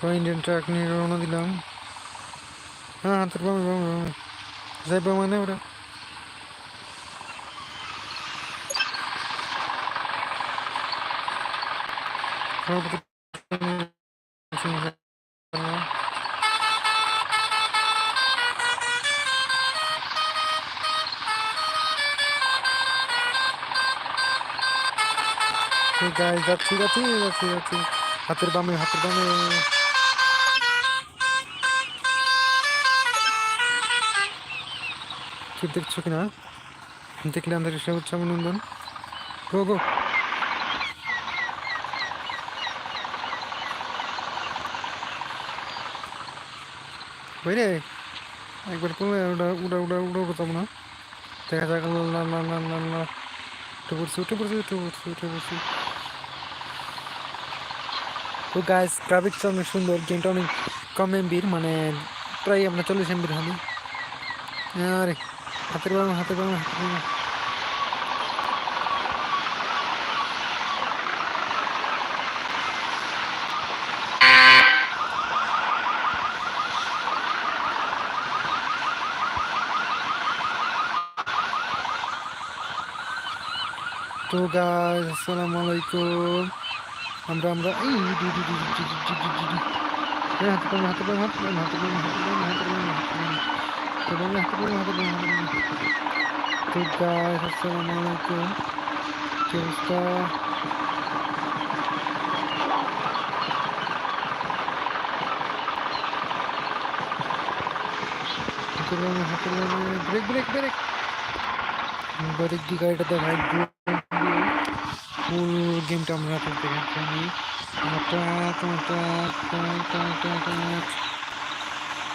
তো Indian truck নিয়ে রওনা দিলাম। হ্যাঁ হাতের বামে বামে বামে যাই মানে ওরা। যাচ্ছি যাচ্ছি যাচ্ছি যাচ্ছি হাতের বামে হাতের বামে। কি দেখছ কিনা? দেখলে আমাদের সে অভিনন্দন গো গো। বুঝলে একবার করলে ওটা উড়া উড়া উড়া করতাম না। দেখা যাক, না না না না না উঠে পড়ছি উঠে পড়ছি উঠে পড়ছি উঠে পড়ছি। তো গাছ গ্রাফিক্সটা অনেক সুন্দর গেমটা অনেক কম এমবির মানে প্রায় আপনার চল্লিশ এমবির হবে আরে। hati bang, hati bang, hati bang. Tuh guys, assalamualaikum. Amra amra, ih, di di di di di di di di. Hati bang, hati bang, hati bang, hati bang, hati bang, hati bang. ঠিক guys আসসালামু আলাইকুম। চেষ্টা brake brake brake brake the গাড়িটাতে right ফুল গেমটা আমরা খেলতে পারি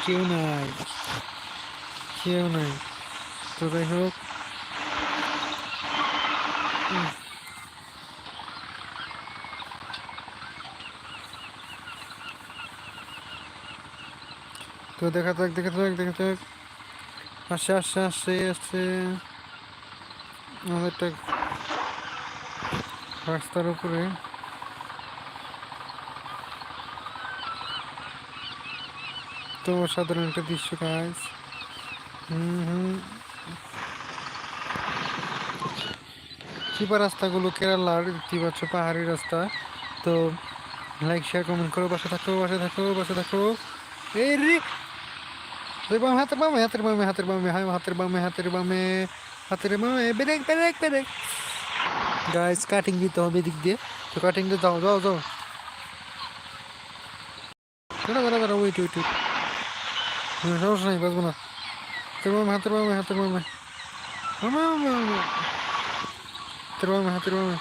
কেউ নাই। কেউ নাই। তো যাই হোক। তো দেখা যাক দেখা যাক দেখা যাক। আসছে আসছে আসছে আসছে। আমাদেরটা রাস্তার উপরে। তো সাধারণ একটা দৃশ্য কাজ চিপা রাস্তাগুলো কেরালার দেখতে পাচ্ছ পাহাড়ি রাস্তা তো লাইক শেয়ার কমেন্ট করো বাসা থাকো বাসা থাকো বাসা থাকো এই রে বাম হাতের বামে হাতের বামে হাতের বামে হায় হাতের বামে হাতের বামে হাতের বামে brake brake brake guys cutting দিতে হবে দিক দিয়ে তো কাটিং দিয়ে যাও যাও যাও দাঁড়া দাঁড়া দাঁড়া ওয়েট ওয়েট ওয়েট সমস্যা নেই বাঁচবো না হাতের বামে হাতের বামে হাতের বামে বামে, বামে, বামে। হাতের বামে হাতের বামে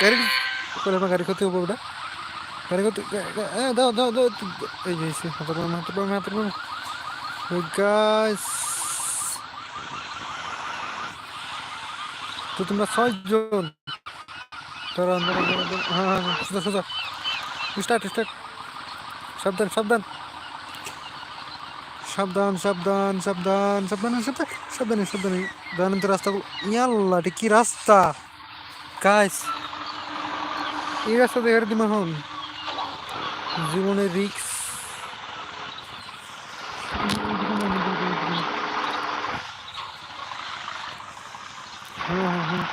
গাড়ি বলে আমার গাড়ি ক্ষতি হব ওটা গাড়ি ক্ষতি গা- গা- এ, দাও দাও দাও এই যে এসে, হাতের বামে হাতের বামে হাতের বামে গাইস তো তোমরা ছয়জন দাঁড়ান দাঁড়ান দাঁড়ান দাঁড়ান। হ্যাঁ হ্যাঁ হ্যাঁ, সোজা সোজা স্টার্ট স্টার্ট সাবধান সাবধান সাবধান সাবধান সাবধান সাবধান সাবধান, সাবধানে সাবধানে। তো রাস্তাগুলো। ইয়াল্লা, এটা কি রাস্তা? গাইস এই রাস্তা দেখার দিন এখন। জীবনের রিক্স হ্যাঁ হ্যাঁ হ্যাঁ।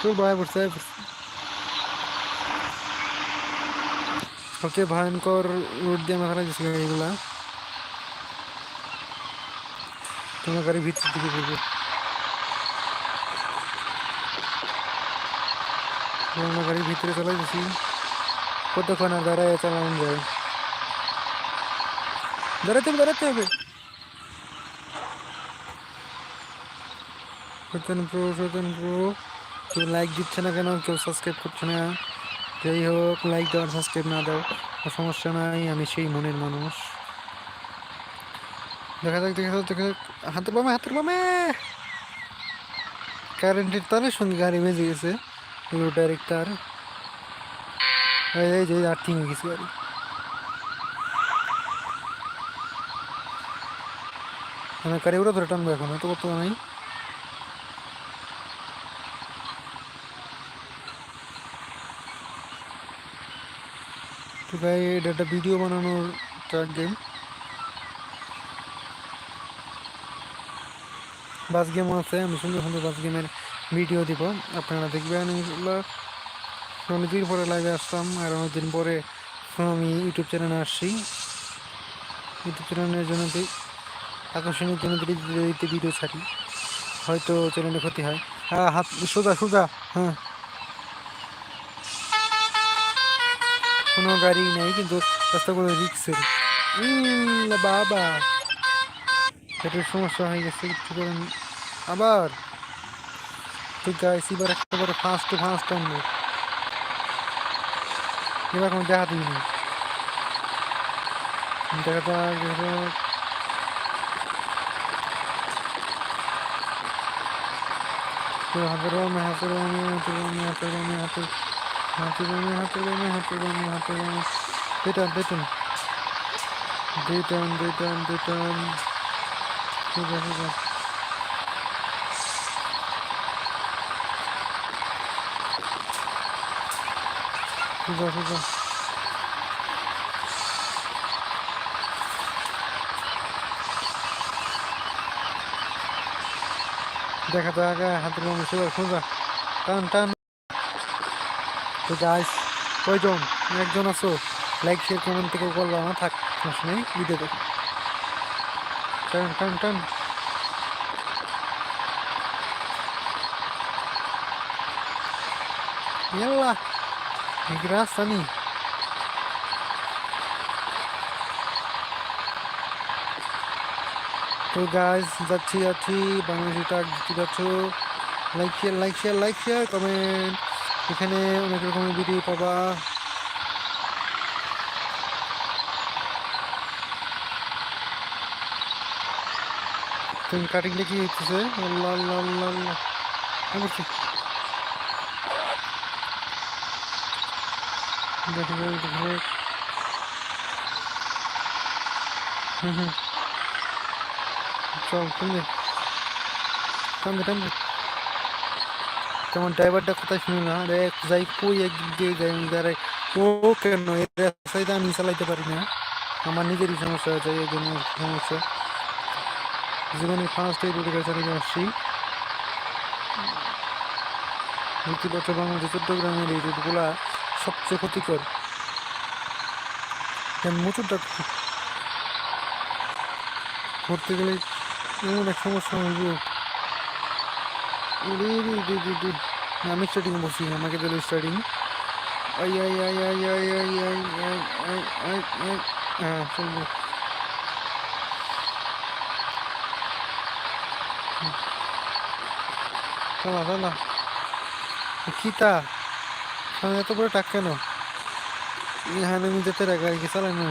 চল ভাই পড়ছে আয় পড়ছে সবচেয়ে ভয়ঙ্কর রোড দিয়ে ফেলা গেছি গাড়িগুলা তোমার গাড়ি ভিতর দিকে পড়বে আমরা গাড়ির ভিতরে চলে গেছি কতক্ষণ আর দাঁড়ায় চালানো যায় দাঁড়াতে হবে দাঁড়াতে হবে। Pro pro. কেউ লাইক দিচ্ছে না কেন, কেউ সাবস্ক্রাইব করছে না। যাই হোক লাইক দাও সাবস্ক্রাইব না দাও সমস্যা নাই, আমি সেই মনের মানুষ। দেখা যাক দেখা যাক দেখা যাক। হাতের বামে হাতের বামে! কারেন্টের তারের সঙ্গে গাড়ি বেজে গেছে ডাইরেক্ট তার। এই যে আর্থিং হয়ে গেছে গাড়ি। মানে গাড়ি ওরা ধরে টানবো এখন, তো কত নাই তো এটা একটা ভিডিও বানানোর ট্রাক গেম বাস গেমও আছে, আমি সুন্দর সুন্দর বাস গেমের ভিডিও দিব। আপনারা দেখবেন অনেকদিন পরে লাইভে আসতাম আর অনেকদিন পরে আমি ইউটিউব চ্যানেলে আসছি। ইউটিউব চ্যানেলের জন্য আকর্ষণীয় জন্য ভিডিও ছাড়ি, হয়তো চ্যানেলে ক্ষতি হ্যাঁ। হাত সোজা সোজা হ্যাঁ। কোনো গাড়ি নেই, কিন্তু রাস্তাগুলো রিক্সের। বাবা। পেটের সমস্যা হয়ে গেছে কিছু করেন আবার? তুই গাইস এবার একেবারে ফার্স্ট ফার্স্ট আনব। এবার কোনো দেখা দিইনি দেখা যাক হাতের হাতের হাতের হাতের হাতের Hampir ini, hampir ini, hampir ini, hampir ini. Betul, betul. Betul, betul, betul. Şurada, şurada. Şurada, şurada. দেখা যাক হাতের মানুষের খোঁজা টান টান তো গাইস কয়জন একজন আছো লাইক শেয়ার কমেন্ট থেকে করবা না থাক সমস্যা নেই ভিডিও দেখো টান টান টান يلا গ্রাসানি তো গাইস যাচ্ছি যাচ্ছি বাংলাদেশি টাক দেখতে পাচ্ছ like share like share like share comment এখানে অনেক রকমের ভিডিও পাবা। তুমি কাটিং দেখি হচ্ছে আল্লাহ আল্লাহ আল্লাহ আল্লাহ। কি করছি হুম হুম। চল তুমি টানবে টানবে। তেমন ড্রাইভারটা কোথায় শুনি না? রে যাই কই একদিক যাই দাঁড়াই। ও কেন? এই রাস্তায় আমি চালাইতে পারি না। আমার নিজেরই সমস্যা আছে এই জন্য সমস্যা। জীবনে ফার্স্ট এই রুটে চালিয়ে আসছি। দেখতে বাংলাদেশ চট্টগ্রামের এই রুটগুলা সবচেয়ে ক্ষতিকর। মোচরটা করতে গেলে এমন এক সমস্যা রে আমি স্টার্টিং বসি আমাকে দিল স্টার্টিং আই আই আই আই আই আই আই আই আই আই আই হ্যাঁ চলবে চালা চালা এত বড় টাক কেন এখানে আমি যেতে রাখা গাড়ি চালাই না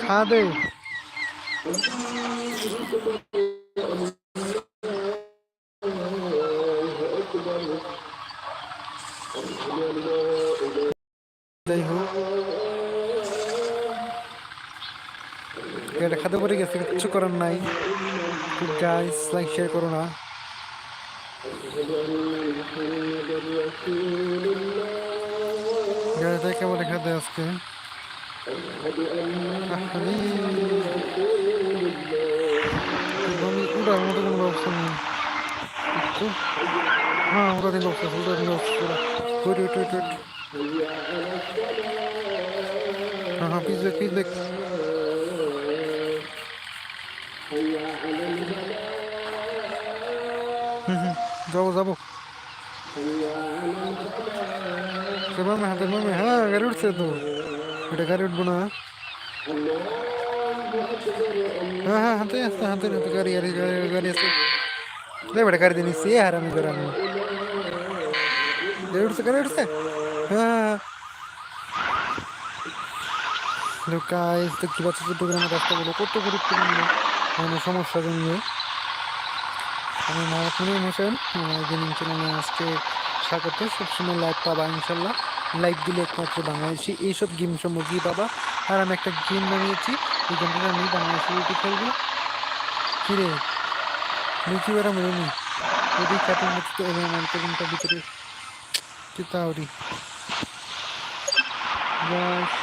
খা দে যাই হোক এটা খাতে পড়ে গেছে কিছু করার নাই গাইস লাইক শেয়ার করো না গাড়িটা কেমন দেখা দেয় আজকে? হ্যাঁ হুম হুম যাব যাব। মামে হাতে মামে হ্যাঁ গাড়ি উঠছে তো। এটা গাড়ি উঠবো না। হ্যাঁ হ্যাঁ হাতে আসতে হাতে হাতে গাড়ি গাড়ি গাড়ি আসতে রে বেটা, গাড়ি নিচ্ছি আর আমি করে আমি। গাড়ি উঠছে গাড়ি উঠছে? হ্যাঁ গাইস দেখতে পাচ্ছি চট্টগ্রামের রাস্তাগুলো কত গুরুত্বপূর্ণ। মানে সমস্যা জন্য। আমি মোহাম্মদ মুনিম হোসেন গেমিং চ্যানেলে আজকে স্বাগত সবসময় লাইভ পাবা ইনশাল্লাহ লাইক দিলে একমাত্র বাংলাদেশি। এইসব গেম সম্পর্কেই পাবা। আর আমি একটা গেম বানিয়েছি। এই গেমটা আমি বাংলাদেশি ইউটি খেলব। কিরে লিখি বেড়া মেরোনি। যদি কাটিং করতে হবে আমার গেমটা ভিতরে চিতাউরি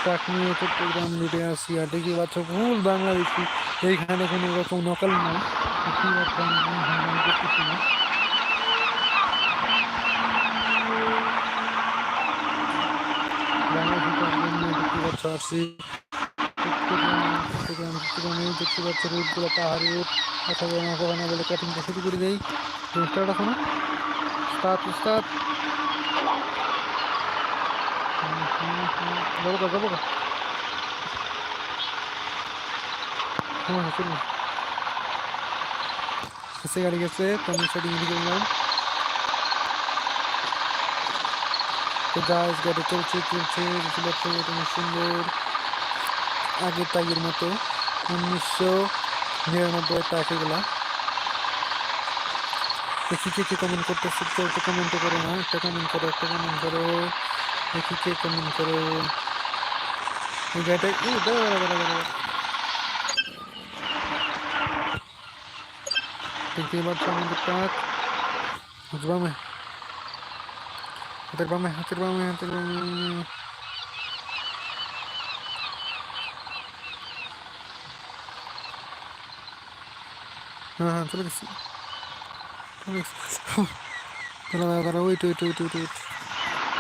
ট্রাক নিয়ে আসি আর দেখি বাচ্চা ভুল বাংলাদেশি। এইখানে কোনো রকম নকল নাই। না বাংলাদেশি ট্রাক নিয়ে দেখতে পাচ্ছ আসছি চট্টগ্রাম চট্টগ্রাম চট্টগ্রামে দেখতে পাচ্ছ রোডগুলো পাহাড়ি রোড কথা বলে না কথা না বলে কাটিংটা শুরু করে দেই স্টার্ট এখনও স্টার্ট স্টার্ট যাব কা যাব কা হ্যাঁ চলুন এসে গাড়ি গেছে তো আমি সেটিং এদিকে গেলাম গাছ গাড়ি চলছে চলছে সুন্দর আগের তাগের মতো উনিশশো নিরানব্বই টাকাগুলা দেখি কে কমেন্ট করতেছে কেউ তো কমেন্ট করো না একটা কমেন্ট করো একটা কমেন্ট করো দেখি কে কমেন্ট করো গাড়িটা ই দেখতে পাচ্ছ আমাদের ট্রাক বামে হাতের বামে হাতের বামে হাতের বামে। হ্যাঁ হ্যাঁ চলে গেছি। চলে গেছি। দাঁড়া দাঁড়া দাঁড়া wait wait wait wait wait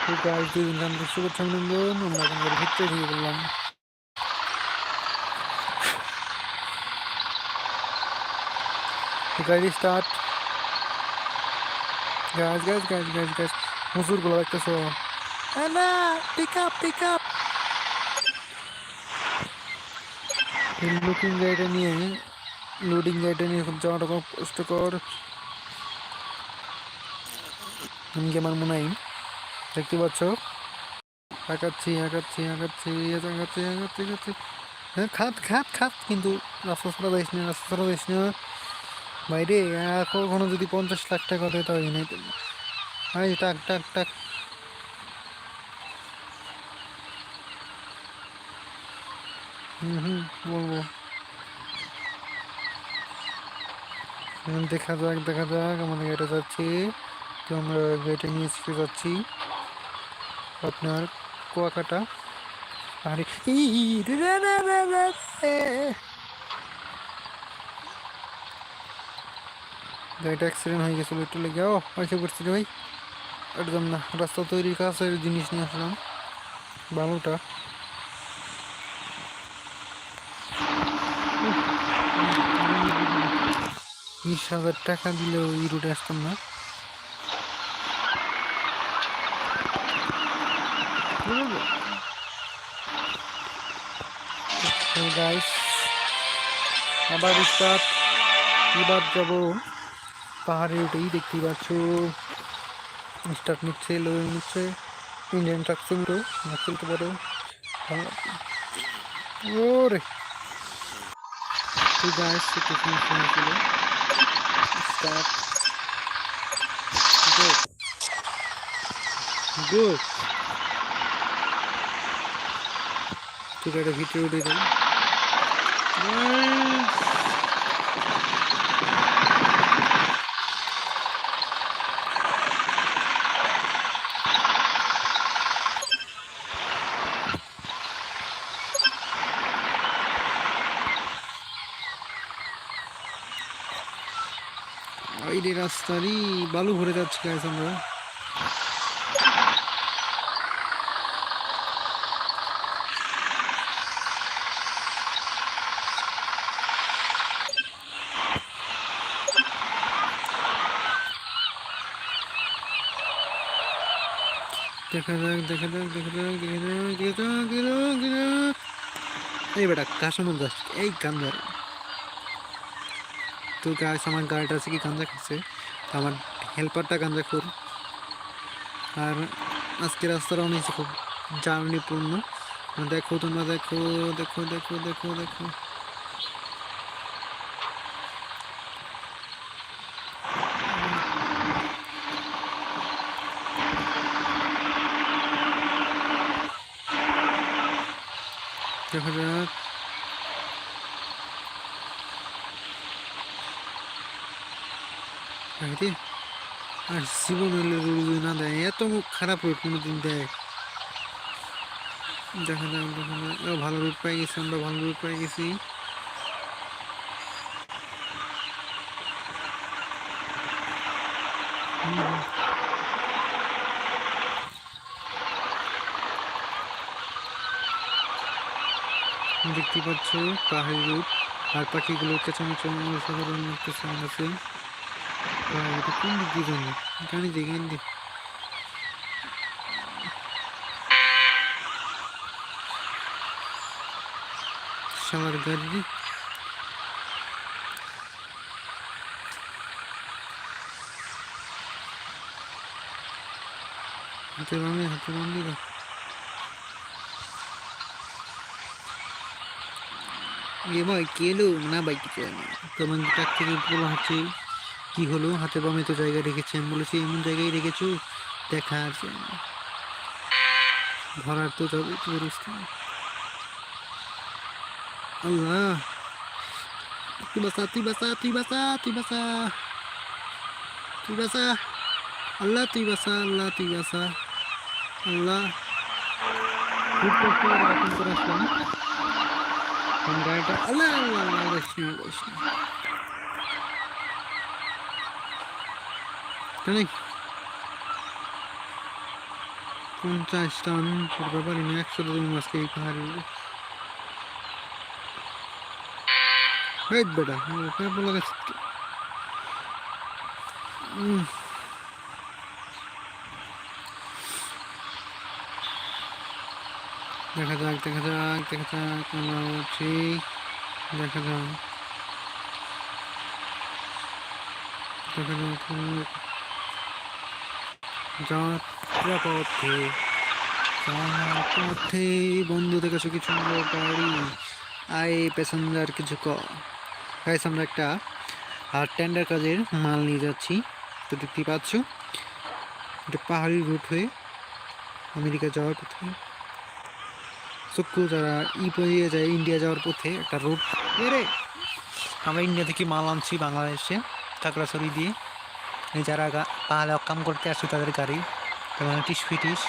ওই গাছ দুই দিন গান শুভেচ্ছা অভিনন্দন আমরা এখন গাড়ি ভিতরে ঢুকে বললাম গাড়ি স্টার্ট গাছ গাছ গাছ গাছ গাছ মুসুরগুলো দেখতেছ? না pick up pick up looking গাড়িটা নিয়ে লোডিং গাড়িটা নিয়ে খুব যাওয়াটা খুব কষ্টকর। আমি কি আমার মনে হয় দেখতে পাচ্ছ? আঁকাচ্ছি আঁকাচ্ছি আঁকাচ্ছি আঁকাচ্ছি আঁকাচ্ছি আঁকাচ্ছি হ্যাঁ খাত খাত খাত কিন্তু রাস্তা ছাড়া যাইস না রাস্তা ছাড়া যাইস না বাইরে কখনো যদি পঞ্চাশ লাখ টাকা দেয় তাহলে আই টাক টাক টাক হুম হুম, বলব। দেখা যাক দেখা যাক আমাদের গাড়িটা যাচ্ছি। তো আমরা গাড়িটা নিয়ে শিখে যাচ্ছি। আপনার কুয়াকাটা। আরে অ্যাক্সিডেন্ট হয়ে গেছিল, একটু লেগে ও পয়সা রে ভাই। একদম না, রাস্তা তৈরির কাছের জিনিস নিয়ে আসলাম, বালুটা। বিশ হাজার টাকা দিলেও এই রুটে আসতাম না। আবার স্টার্ট এবার যাব পাহাড়ে উঠেই দেখতেই পাচ্ছ। স্টার্ট নিচ্ছে লো নিচ্ছে ইন্ডিয়ান ট্রাক চলতো না চলতে পারো ওরে। তো গাইস একটু সমস্যা স্টার্ট। গো গো ঠিক আছে, ভিতরে উঠে যাই এই রে রাস্তারই বালু ভরে যাচ্ছে গাইস আমরা। দেখা যাক দেখা যাক দেখা যাক এই বেটা কাশমন যাস এই গান্ধার तो क्या गार्ड आ कान से तो हमार हेल्पर कान फुल और आज के रास्ता अनेक खूब जार्णीपूर्ण देखो तुम्हारा देखो देखो देखो देखो देखो देखो जरा আরে আর জীবন হলে রোজ না দেয়, এত মুখ খারাপ রোড কোনোদিন দেয়। দেখা যাক দেখা যাক। ভালো রোড পাই গেছি, আমরা ভালো রোড পাই গেছি। দেখতে পাচ্ছ, পাহাড়ি রূপ। আর পাখিগুলো চেঁচামেচি অসাধারণ একটা সাউন্ড আছে। এটা কোন দিক দিয়ে জানি জানি যে এখান দিয়ে শালার গাড়ি হাতে বামে, হাতে বাম দিকে এ ভাই, কে এলো? না না। তোমার তার থেকে বলা হচ্ছে কি হলো? হাতে বামে তো জায়গা রেখেছি। আমি বলেছি, এমন জায়গায় রেখেছো? দেখা আছে ধরার তো যাবে বেরোস্তা আল্লাহ! তুই বাসা তুই বাসা তুই বাসা তুই বাসা তুই বাসা আল্লাহ, তুই বাসা আল্লাহ, তুই বাসা আল্লাহ! আল্লাহ আল্লাহ আল্লাহ তাই পঞ্চাশ টান করতে পারি না একশো টান মাছকে এই পাহাড়ে হেট বেটা ওখানে বলা গেছে দেখা যাক দেখা যাক দেখা যাক আমরা হচ্ছি। দেখা যাক। দেখা যাক যাত্রা পথে পথে বন্ধু দেখেছ কিছু গাড়ি। আয় প্যাসেঞ্জার, কিছু ক। গাইস, আমরা একটা আর টেন্ডার কাজের মাল নিয়ে যাচ্ছি। তো দেখতে পাচ্ছ এটা পাহাড়ি রুট হয়ে আমেরিকা যাওয়ার পথে। চক্ষু যারা ই পেয়ে যায় ইন্ডিয়া যাওয়ার পথে, একটা রোড রে! আমরা ইন্ডিয়া থেকে মাল আনছি বাংলাদেশে কাকড়াছড়ি দিয়ে। যারা পাহাড়ে কাম করতে আসছে তাদের গাড়ি যেমন টিস ফিটিস,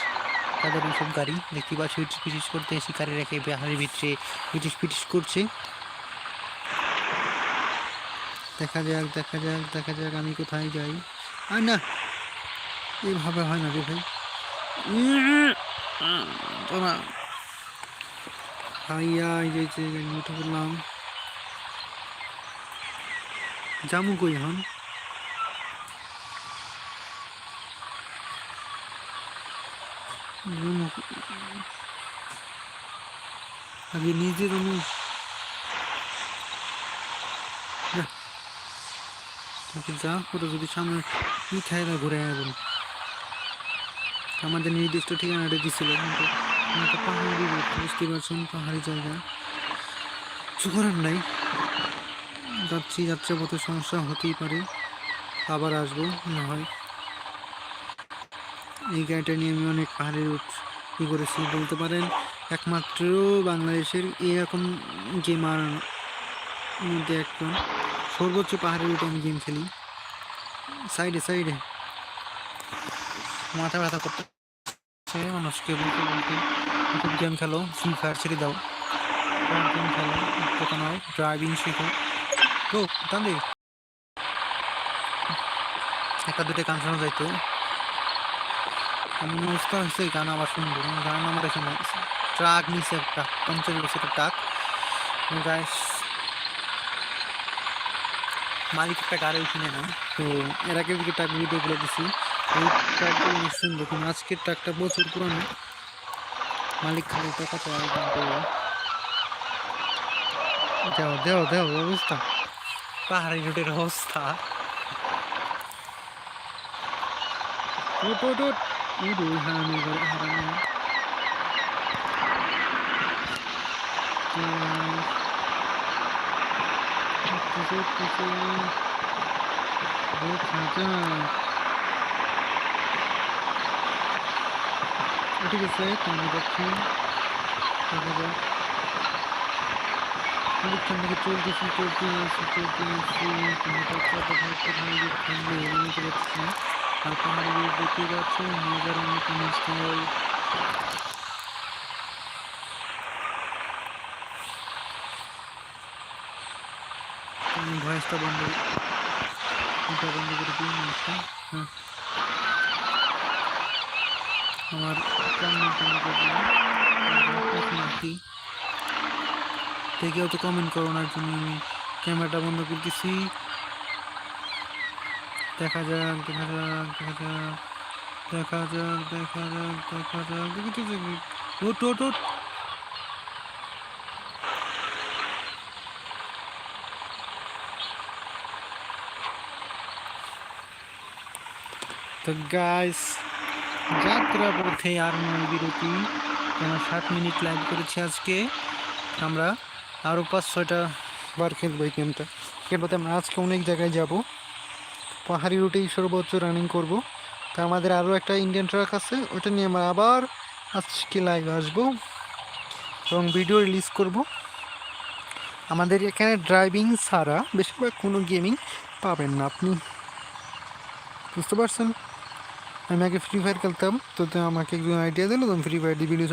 তাদের এইসব গাড়ি। দেখতে পাচ্ছি ইটিস পিটিস করতে গাড়ি রেখে পাহাড়ের ভিতরে ইটিস পিটিস করছে। দেখা যাক দেখা যাক দেখা যাক আমি কোথায় যাই। আর না এইভাবে হয় না রে ভাই। তোরা। এই যে উঠে জামু কই এখন জামু কই? আগে যা যদি সামনে ঘুরে আসবেন আমাদের নির্দিষ্ট ঠিকানাটা দিছিল, কিন্তু একটা পাহাড়ি বুঝতে পারছেন পাহাড়ি জায়গা। কিছু নাই। যাচ্ছি যাত্রা পথে সমস্যা হতেই পারে। আবার আসব, না হয়। এই গাড়িটা নিয়ে আমি অনেক পাহাড়ি রুট ই করেছি বলতে পারেন? একমাত্র বাংলাদেশের এরকম গেমার মধ্যে একটা সর্বোচ্চ পাহাড়ি রুটে আমি গেম খেলি। সাইডে সাইডে মাথা ব্যথা করতে মানুষকে বলতে বলতে। গেম খেলো ফ্রি ফায়ার ছেড়ে দাও। গেম খেলো কথা নয় ড্রাইভিং শেখো। তো তাহলে একটা দুটো গান শোনা যাইতো। এমন অবস্থা হয়েছে গান আবার শুনব। গান আমার এখানে ট্রাক নিচে একটা, পঞ্চাশ বছরের ট্রাক। মালিক একটা গাড়ি কিনে না তো এর আগে যে ট্রাক ভিডিওগুলো দিছি ওই ট্রাকগুলো আমি শুনব কিন্তু আজকের ট্রাকটা প্রচুর পুরানো। মালিক খালি টাকা তো দেও দেও দেও, অবস্থা। পাহাড়ি রোডের অবস্থা। উঠ উঠ। উঠ উঠ উঠ হারামি করে হারামি উঠতেছে উঠতেছে দেখা যাক উঠে গেছে তুমি দেখছি দেখা যাক খানিকক্ষণ থেকে চলতেছি চলতেছি চলতেছি কোনো টাকা দেখা খানিকক্ষণ নিতে পারছি আর পাহাড়ি দেখতে পাচ্ছি মজার আমি ভয়েসটা বন্ধ এটা বন্ধ করে হ্যাঁ। আমার কান্না তো কমেন্ট করো না, জন্য আমি ক্যামেরাটা বন্ধ করতেছি দেখা যাক দেখা যাক দেখা যাক দেখা যাক দেখা যাক দেখা যাক। দেখি তো দেখি। ওট ওট ওট তো গাইস যাত্রা পথে আর নয় বিরতি। কেন সাত মিনিট লাইভ করেছি আজকে। আমরা আরও পাঁচ ছয়টা বার খেলব এই গেমটা এরপরে আমরা আজকে অনেক জায়গায় যাব। পাহাড়ি রুটেই সর্বোচ্চ রানিং করব। তা আমাদের আরও একটা ইন্ডিয়ান ট্রাক আছে ওটা নিয়ে আমরা আবার আজকে লাইভ আসব এবং ভিডিও রিলিজ করব। আমাদের এখানে ড্রাইভিং ছাড়া বেশিরভাগ কোনো গেমিং পাবেন না আপনি। বুঝতে পারছেন? আমি আগে ফ্রি ফায়ার খেলতাম, তো আমাকে একজন আইডিয়া দিল, তো ফ্রি ফায়ার দিয়ে ভিডিও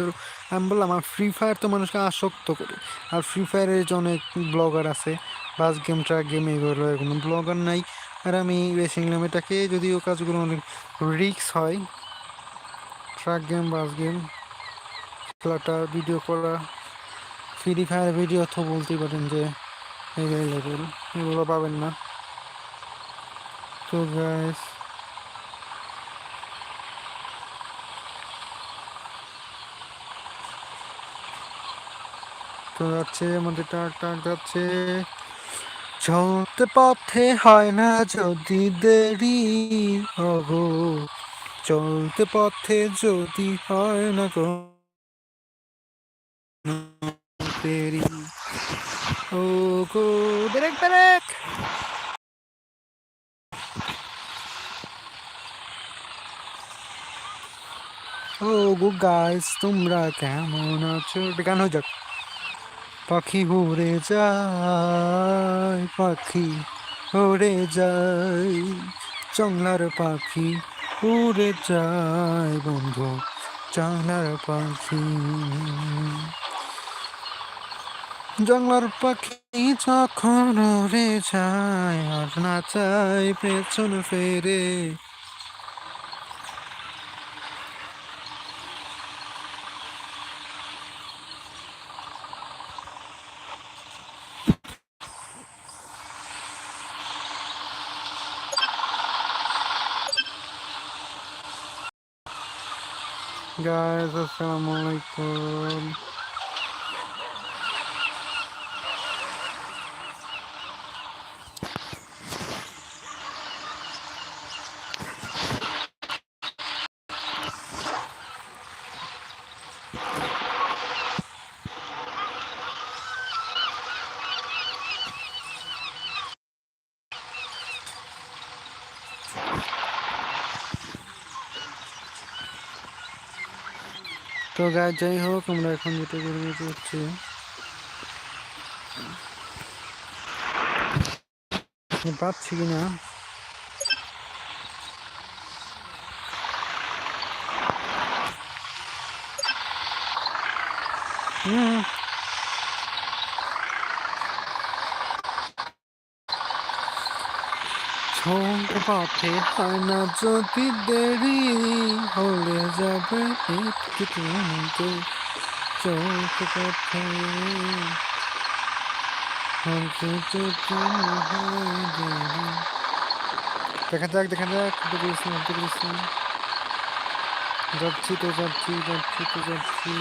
আমি বললাম আমার ফ্রি ফায়ার তো মানুষকে আসক্ত করে। আর ফ্রি ফায়ারের যে অনেক ব্লগার আছে বাস গেম ট্রাক গেম এগুলো কোনো ব্লগার নাই। আর আমি নিলাম এটাকে যদিও কাজগুলো অনেক রিক্স হয় ট্রাক গেম বাস গেম খেলাটা ভিডিও করা ফ্রি ফায়ার ভিডিও তো বলতেই পারেন যে লেভেল এগুলো পাবেন না। তো গাইস তো যাচ্ছে, আমাদের টাক টাক যাচ্ছে। চলতে পথে হয় না যদি দেরি হব। চলতে পথে যদি হয় না গো দেরি ও গো ব্রেক ব্রেক! ও গো গাইস, তোমরা কেমন আছো? গান হয়ে যাক। পাখি উড়ে যায়, পাখি উড়ে যায়। জংলার পাখি উড়ে যায় বন্ধু জংলার পাখি। জংলার পাখি যখন উড়ে যায়, আর না চায় পেছন ফেরে guys assalamualaikum তো গায়ে যাই হোক আমরা এখন যেটা করব করছি পাচ্ছি কিনা? হুম ছোট পথে হয় না যদি দেরি, হলে যাবে একটু তো চোখ পথে দেখা যাক দেখা যাক যাচ্ছি তো যাচ্ছি যাচ্ছি তো যাচ্ছি।